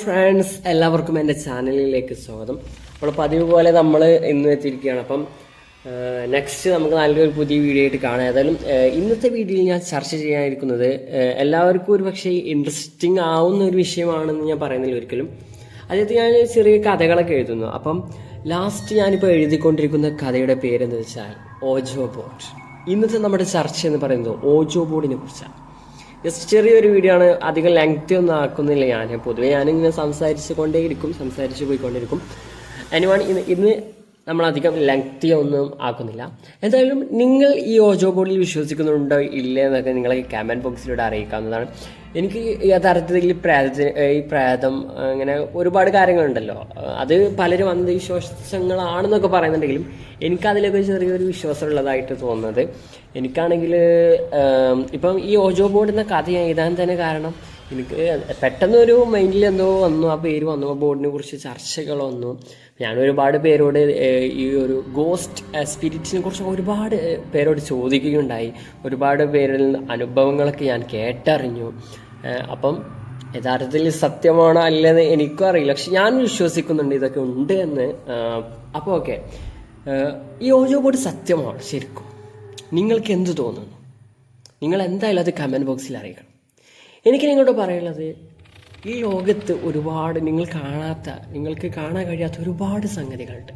Friends എല്ലാവർക്കും എന്റെ ചാനലിലേക്ക് സ്വാഗതം. അപ്പോൾ പതിവ് പോലെ നമ്മൾ ഇന്ന് എത്തിയിരിക്കുകയാണ്. അപ്പം നെക്സ്റ്റ് നമുക്ക് നല്ലൊരു പുതിയ വീഡിയോ ആയിട്ട് കാണാം. ഏതായാലും ഇന്നത്തെ വീഡിയോയിൽ ഞാൻ ചർച്ച ചെയ്യാനിരിക്കുന്നത് എല്ലാവർക്കും ഒരു പക്ഷേ ഇൻട്രസ്റ്റിംഗ് ആവുന്ന ഒരു വിഷയമാണെന്ന് ഞാൻ പറയുന്നില്ല ഒരിക്കലും. അതായത് ഞാൻ ചെറിയ കഥകളൊക്കെ എഴുതുന്നു. അപ്പം ലാസ്റ്റ് ഞാനിപ്പോൾ എഴുതിക്കൊണ്ടിരിക്കുന്ന കഥയുടെ പേരെന്ന് വെച്ചാൽ ഓജോ ബോർഡ് ഇന്നത്തെ നമ്മുടെ ചർച്ച എന്ന് പറയുന്നത് ഓജോ ബോർഡിനെ കുറിച്ചാണ്. ജസ്റ്റ് ചെറിയൊരു വീഡിയോ ആണ്. അധികം ലെങ്ത് ഒന്നും ആക്കുന്നില്ല ഞാൻ. പൊതുവെ ഞാനിങ്ങനെ സംസാരിച്ചു കൊണ്ടേയിരിക്കും. സംസാരിച്ചു പോയിക്കൊണ്ടിരിക്കും എനിവൺ ഇന്ന് ഇന്ന് നമ്മൾ അധികം ലെങ്തി ഒന്നും ആക്കുന്നില്ല. എന്തായാലും നിങ്ങൾ ഈ ഓജോ ബോർഡിൽ വിശ്വസിക്കുന്നുണ്ടോ ഇല്ലേ എന്നൊക്കെ നിങ്ങളെ കമന്റ് ബോക്സിലൂടെ അറിയിക്കാവുന്നതാണ്. എനിക്ക് യഥാർത്ഥത്തിൽ പ്രേതത്തിന് ഈ പ്രേതം അങ്ങനെ ഒരുപാട് കാര്യങ്ങളുണ്ടല്ലോ. അത് പലരും അന്ധവിശ്വാസങ്ങളാണെന്നൊക്കെ പറയുന്നുണ്ടെങ്കിലും എനിക്കതിലൊക്കെ ചെറിയൊരു വിശ്വാസം ഉള്ളതായിട്ട് തോന്നുന്നത്. എനിക്കാണെങ്കിൽ ഇപ്പം ഈ ഓജോ ബോർഡ് എന്ന കഥ എഴുതാൻ തന്നെ കാരണം എനിക്ക് പെട്ടെന്നൊരു മൈൻഡിൽ എന്തോ വന്നു ആ പേര് വന്നു ആ ബോർഡിനെ കുറിച്ച് ചർച്ചകൾ വന്നു. ഞാൻ ഒരുപാട് പേരോട് ഈ ഒരു ഗോസ്റ്റ് സ്പിരിറ്റിനെ കുറിച്ച് ഒരുപാട് പേരോട് ചോദിക്കുകയുണ്ടായി. ഒരുപാട് പേരിൽ അനുഭവങ്ങളൊക്കെ ഞാൻ കേട്ടറിഞ്ഞു. അപ്പം യഥാർത്ഥത്തിൽ സത്യമാണോ അല്ലെന്ന് എനിക്കും അറിയില്ല. പക്ഷെ ഞാൻ വിശ്വസിക്കുന്നുണ്ട് ഇതൊക്കെ ഉണ്ട് എന്ന്. അപ്പോൾ ഓക്കെ. ഈ ഓജോ ബോർഡ് സത്യമാണ്? ശരിക്കും. നിങ്ങൾക്ക് എന്ത് തോന്നുന്നു? നിങ്ങൾ എന്തായാലും അത് കമന്റ് ബോക്സിൽ അറിയിക്കണം. എനിക്ക് നിങ്ങളോട് പറയുന്നത് ഈ ലോകത്ത് ഒരുപാട് നിങ്ങൾ കാണാത്ത നിങ്ങൾക്ക് കാണാൻ കഴിയാത്ത ഒരുപാട് സംഗതികളുണ്ട്.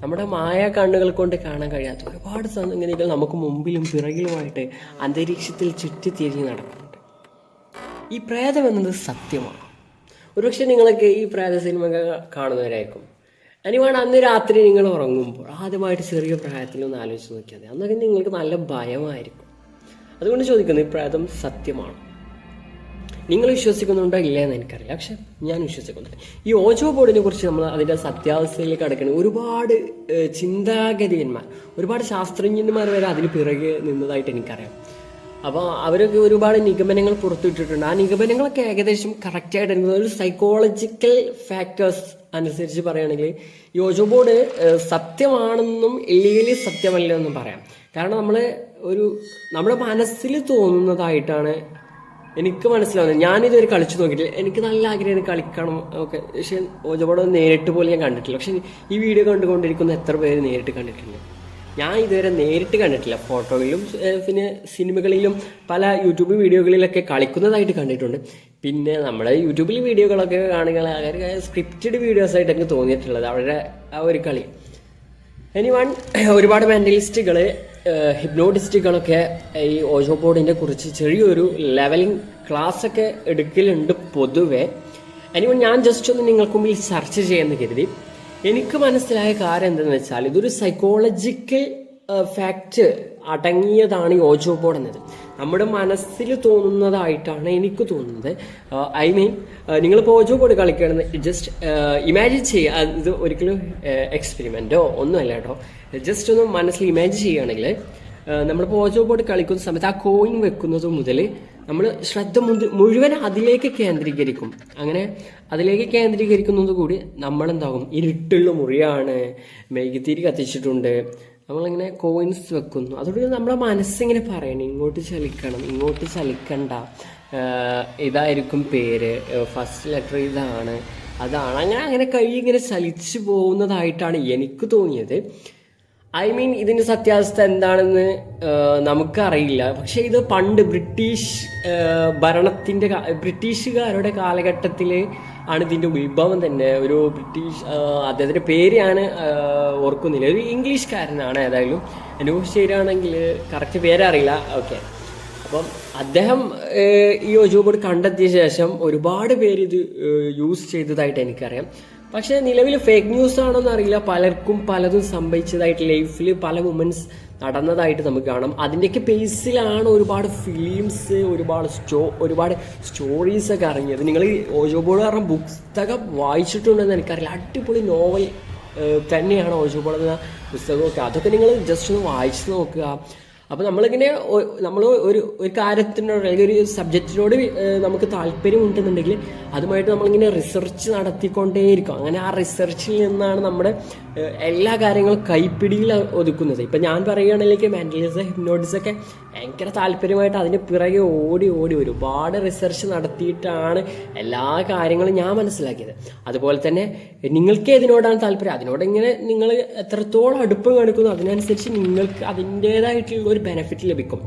നമ്മുടെ മായ കണ്ണുകൾ കൊണ്ട് കാണാൻ കഴിയാത്ത ഒരുപാട് സംഗതികൾ നമുക്ക് മുമ്പിലും പിറകിലുമായിട്ട് അന്തരീക്ഷത്തിൽ ചുറ്റിത്തിരിഞ്ഞ് നടക്കുന്നുണ്ട് ഈ പ്രേതം എന്നത് സത്യമാണ്. ഒരുപക്ഷെ നിങ്ങളൊക്കെ ഈ പ്രേത സിനിമ കാണുന്നവരായിരിക്കും. അനിവാണ് അന്ന് രാത്രി നിങ്ങൾ ഉറങ്ങുമ്പോൾ ആദ്യമായിട്ട് ചെറിയ പ്രായത്തിലൊന്ന് ആലോചിച്ച് നോക്കിയാൽ മതി. അന്നൊക്കെ നിങ്ങൾക്ക് നല്ല ഭയമായിരിക്കും. അതുകൊണ്ട് ചോദിക്കുന്നു ഈ പ്രേതം സത്യമാണ്? നിങ്ങൾ വിശ്വസിക്കുന്നുണ്ടോ ഇല്ല എന്ന് എനിക്കറിയില്ല. പക്ഷെ ഞാൻ വിശ്വസിക്കുന്നുണ്ട്. ഈ ഓജോ ബോർഡിനെ കുറിച്ച് നമ്മൾ അതിന്റെ സത്യാവസ്ഥയിലേക്ക് അടക്കണം ഒരുപാട് ചിന്താഗതിയന്മാർ ഒരുപാട് ശാസ്ത്രജ്ഞന്മാർ വരെ അതിന് പിറകെ നിന്നതായിട്ട് എനിക്കറിയാം. അപ്പോൾ അവരൊക്കെ ഒരുപാട് നിഗമനങ്ങൾ പുറത്തുവിട്ടിട്ടുണ്ട്. ആ നിഗമനങ്ങളൊക്കെ ഏകദേശം കറക്റ്റായിട്ട് ഒരു സൈക്കോളജിക്കൽ ഫാക്ടേഴ്സ് അനുസരിച്ച് പറയുകയാണെങ്കിൽ ഓജോ ബോർഡ് സത്യമാണെന്നും ഇല്ലീഗലി സത്യമല്ലെന്നും പറയാം. കാരണം നമ്മൾ ഒരു നമ്മുടെ മനസ്സിൽ തോന്നുന്നതായിട്ടാണ് എനിക്ക് മനസ്സിലാവുന്നത്. ഞാനിതുവരെ കളിച്ചു നോക്കിയിട്ടില്ല. എനിക്ക് നല്ല ആഗ്രഹമാണ് കളിക്കണം ഓക്കെ പക്ഷേ ഓജോബോർഡ് നേരിട്ട് പോലും ഞാൻ കണ്ടിട്ടില്ല. പക്ഷേ ഈ വീഡിയോ കണ്ടുകൊണ്ടിരിക്കുന്ന എത്ര പേര് നേരിട്ട് കണ്ടിട്ടുണ്ട്? ഞാൻ ഇതുവരെ നേരിട്ട് കണ്ടിട്ടില്ല ഫോട്ടോയിലും പിന്നെ സിനിമകളിലും പല യൂട്യൂബ് വീഡിയോകളിലൊക്കെ കളിക്കുന്നതായിട്ട് കണ്ടിട്ടുണ്ട്. പിന്നെ നമ്മുടെ യൂട്യൂബിൽ വീഡിയോകളൊക്കെ കാണുക സ്ക്രിപ്റ്റഡ് വീഡിയോസ് എനിക്ക് തോന്നിയിട്ടുള്ളത് അവരുടെ ആ ഒരു കളി. എനി വൺ ഒരുപാട് മെന്റലിസ്റ്റുകൾ ഹിപ്നോട്ടിസ്റ്റുകളൊക്കെ ഈ ഓജോ ബോർഡിനെ കുറിച്ച് ചെറിയൊരു ലെവലിംഗ് ക്ലാസ് ഒക്കെ എടുക്കലുണ്ട് പൊതുവേ. എനിവൺ ഞാൻ ജസ്റ്റ് ഒന്ന് നിങ്ങൾക്ക് മുമ്പിൽ ചർച്ച ചെയ്യാമെന്ന് കരുതി. എനിക്ക് മനസ്സിലായ കാര്യം എന്തെന്ന് വെച്ചാൽ ഇതൊരു സൈക്കോളജിക്കൽ ഫാക്റ്റ് അടങ്ങിയതാണ് ഈ ഓജോ ബോർഡ് എന്നത്. നമ്മുടെ മനസ്സിൽ തോന്നുന്നതായിട്ടാണ് എനിക്ക് തോന്നുന്നത്. ഐ മീൻ നിങ്ങളിപ്പോൾ ഓജോ ബോർഡ് കളിക്കുകയാണെന്ന് ജസ്റ്റ് ഇമാജിൻ ചെയ്യുക. ഇത് ഒരിക്കലും എക്സ്പെരിമെന്റോ ഒന്നുമല്ല കേട്ടോ. ജസ്റ്റ് ഒന്ന് മനസ്സിൽ ഇമാജിൻ ചെയ്യുകയാണെങ്കിൽ നമ്മളിപ്പോൾ ഓജോ ബോർഡ് കളിക്കുന്ന സമയത്ത് ആ കോയിൻ വെക്കുന്നത് മുതൽ നമ്മൾ ശ്രദ്ധ മുഴു- മുഴുവൻ അതിലേക്ക് കേന്ദ്രീകരിക്കും. അങ്ങനെ അതിലേക്ക് കേന്ദ്രീകരിക്കുന്നത് കൂടി നമ്മളെന്താകും? ഇരുട്ടുള്ള മുറിയാണ്. മെഴുകുതിരി കത്തിച്ചിട്ടുണ്ട്. നമ്മളിങ്ങനെ കോയിൻസ് വെക്കുന്നു. അതോടെ നമ്മളെ മനസ്സിങ്ങനെ പറയണം ഇങ്ങോട്ട് ചലിക്കണം ഇങ്ങോട്ട് ചലിക്കണ്ട. ഇതായിരിക്കും പേര്. ഫസ്റ്റ് ലെറ്റർ ഇതാണ്. അതാണ്. അങ്ങനെ അങ്ങനെ കൈ ഇങ്ങനെ ചലിച്ചു പോകുന്നതായിട്ടാണ് എനിക്ക് തോന്നിയത്. ഐ മീൻ ഇതിന്റെ സത്യാവസ്ഥ എന്താണെന്ന് നമുക്കറിയില്ല. പക്ഷേ ഇത് പണ്ട് ബ്രിട്ടീഷ് ഭരണത്തിന്റെ ബ്രിട്ടീഷുകാരുടെ കാലഘട്ടത്തിൽ ആണ് ഇതിന്റെ ഉത്ഭവം തന്നെ. ഒരു ബ്രിട്ടീഷ് അദ്ദേഹത്തിന്റെ പേര് ഞാൻ ഓർക്കുന്നില്ല. ഒരു ഇംഗ്ലീഷ്കാരനാണ് ഏതായാലും. എന്റെ ശരിയാണെങ്കിൽ കറക്റ്റ് പേരറിയില്ല ഓക്കെ അപ്പം അദ്ദേഹം ഈ ഒജുബോർഡ് കണ്ടെത്തിയ ശേഷം ഒരുപാട് പേര് ഇത് യൂസ് ചെയ്തതായിട്ട് എനിക്കറിയാം. പക്ഷേ നിലവിൽ ഫേക്ക് ന്യൂസ് ആണോന്ന് അറിയില്ല. പലർക്കും പലതും സംഭവിച്ചതായിട്ട് ലൈഫിൽ പല വുമൻസ് നടന്നതായിട്ട് നമുക്ക് കാണാം. അതിന്റെയൊക്കെ ബേസിലാണ് ഒരുപാട് ഫിലിംസ് ഒരുപാട് സ്റ്റോ ഒരുപാട് സ്റ്റോറീസ് ഒക്കെ ഇറങ്ങിയത്. നിങ്ങൾ ഓജോ ബോർഡ് കാരണം പുസ്തകം വായിച്ചിട്ടുണ്ടെന്ന് എനിക്കറിയില്ല. അടിപൊളി നോവൽ തന്നെയാണ് ഓജോ ബോർഡ് എന്ന പുസ്തകമൊക്കെ. അതൊക്കെ നിങ്ങൾ ജസ്റ്റ് ഒന്ന് വായിച്ചു നോക്കുക. അപ്പോൾ നമ്മളിങ്ങനെ നമ്മൾ ഒരു ഒരു കാര്യത്തിനോട് അല്ലെങ്കിൽ ഒരു സബ്ജക്റ്റിനോട് നമുക്ക് താല്പര്യം ഉണ്ടെന്നുണ്ടെങ്കിൽ അതുമായിട്ട് നമ്മളിങ്ങനെ റിസർച്ച് നടത്തിക്കൊണ്ടേയിരിക്കും. അങ്ങനെ ആ റിസർച്ചിൽ നിന്നാണ് നമ്മുടെ എല്ലാ കാര്യങ്ങളും കൈപ്പിടിയിൽ ഒതുക്കുന്നത്. ഇപ്പം ഞാൻ പറയുകയാണെങ്കിൽ മെന്റലിസം ഹിപ്നോട്ടിസം ഒക്കെ ഭയങ്കര താല്പര്യമായിട്ട് അതിന് പിറകെ ഓടി ഓടി ഒരുപാട് റിസർച്ച് നടത്തിയിട്ടാണ് എല്ലാ കാര്യങ്ങളും ഞാൻ മനസ്സിലാക്കിയത്. അതുപോലെ തന്നെ നിങ്ങൾക്ക് ഏതിനോടാണ് താല്പര്യം? അതിനോട് ഇങ്ങനെ നിങ്ങൾ എത്രത്തോളം അടുപ്പം കാണിക്കുന്നു? അതിനനുസരിച്ച് നിങ്ങൾക്ക് അതിന്റേതായിട്ടുള്ള ഒരു ബെനിഫിറ്റ് ലഭിക്കും.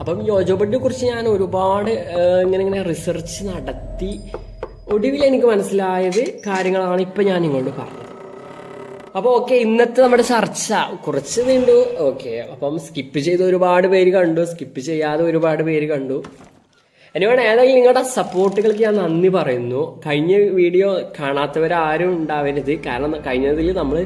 അപ്പം യോജോ ബഡിനെ കുറിച്ച് ഞാൻ ഒരുപാട് ഇങ്ങനെ ഇങ്ങനെ റിസർച്ച് നടത്തി ഒടുവിൽ എനിക്ക് മനസ്സിലായത് കാര്യങ്ങളാണ് ഇപ്പം ഞാൻ ഇങ്ങോട്ട് പറഞ്ഞത്. അപ്പോൾ ഓക്കെ ഇന്നത്തെ നമ്മുടെ ചർച്ച കുറച്ച് നീണ്ടു. ഓക്കെ അപ്പം സ്കിപ്പ് ചെയ്ത് ഒരുപാട് പേര് കണ്ടു സ്കിപ്പ് ചെയ്യാതെ ഒരുപാട് പേര് കണ്ടു. എനിവേണം ഏതായാലും നിങ്ങളുടെ സപ്പോർട്ടുകൾക്ക് ഞാൻ നന്ദി പറയുന്നു. കഴിഞ്ഞ വീഡിയോ കാണാത്തവരാരും ഉണ്ടാവരുത്. കാരണം കഴിഞ്ഞതിൽ നമ്മൾ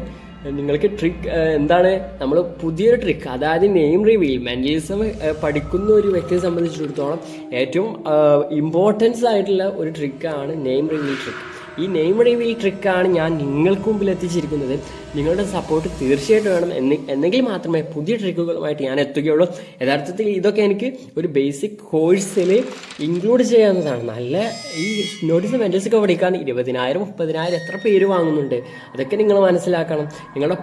നിങ്ങൾക്ക് ട്രിക്ക് എന്താണ് നമ്മൾ പുതിയൊരു ട്രിക്ക് അതായത് നെയിം റിവീൽ മെന്റലിസം പഠിക്കുന്ന ഒരു വ്യക്തിയെ സംബന്ധിച്ചിടത്തോളം ഏറ്റവും ഇമ്പോർട്ടൻസ് ആയിട്ടുള്ള ഒരു ട്രിക്കാണ് നെയിം റിവീൽ ട്രിക്ക് ഈ നെയിം റിവീൽ ട്രിക്കാണ് ഞാൻ നിങ്ങൾക്ക് മുമ്പിൽ എത്തിച്ചിരിക്കുന്നത്. നിങ്ങളുടെ സപ്പോർട്ട് തീർച്ചയായിട്ടും വേണം. എന്ന് എന്നെങ്കിൽ മാത്രമേ പുതിയ ട്രിക്കുകളുമായിട്ട് ഞാൻ എത്തുകയുള്ളൂ. യഥാർത്ഥത്തിൽ ഇതൊക്കെ എനിക്ക് ഒരു ബേസിക് കോഴ്സിൽ ഇൻക്ലൂഡ് ചെയ്യാവുന്നതാണ്. നല്ല ഈ നോട്ടീസ് ഒക്കെ പഠിക്കാൻ ഇരുപതിനായിരം മുപ്പതിനായിരം എത്ര പേര് വാങ്ങുന്നുണ്ട്? അതൊക്കെ നിങ്ങൾ മനസ്സിലാക്കണം. നിങ്ങളുടെ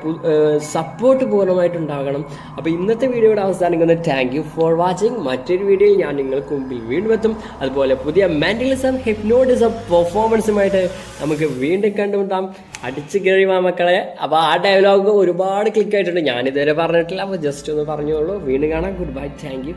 സപ്പോർട്ട് പൂർണമായിട്ട് ഉണ്ടാകണം. അപ്പോൾ ഇന്നത്തെ വീഡിയോയുടെ അവസാനിക്കുന്നത് താങ്ക് യു ഫോർ വാച്ചിങ് മറ്റൊരു വീഡിയോയിൽ ഞാൻ നിങ്ങൾക്ക് മുമ്പിൽ വീണ്ടും എത്തും. അതുപോലെ പുതിയ മെന്റലിസം ഹിപ്നോട്ടിസം പെർഫോമൻസുമായിട്ട് നമുക്ക് വീണ്ടും കണ്ടുമുട്ടാം. അടിച്ച് കഴിയുമ്പോൾ മക്കളെ. അപ്പോൾ ആ ഡയലോഗ് ഒരുപാട് ക്ലിക്ക് ആയിട്ടുണ്ട്. ഞാനിതുവരെ പറഞ്ഞിട്ടില്ല. അപ്പോൾ ജസ്റ്റ് ഒന്ന് പറഞ്ഞോളൂ വീണ്ടും കാണാം. Good bye thank you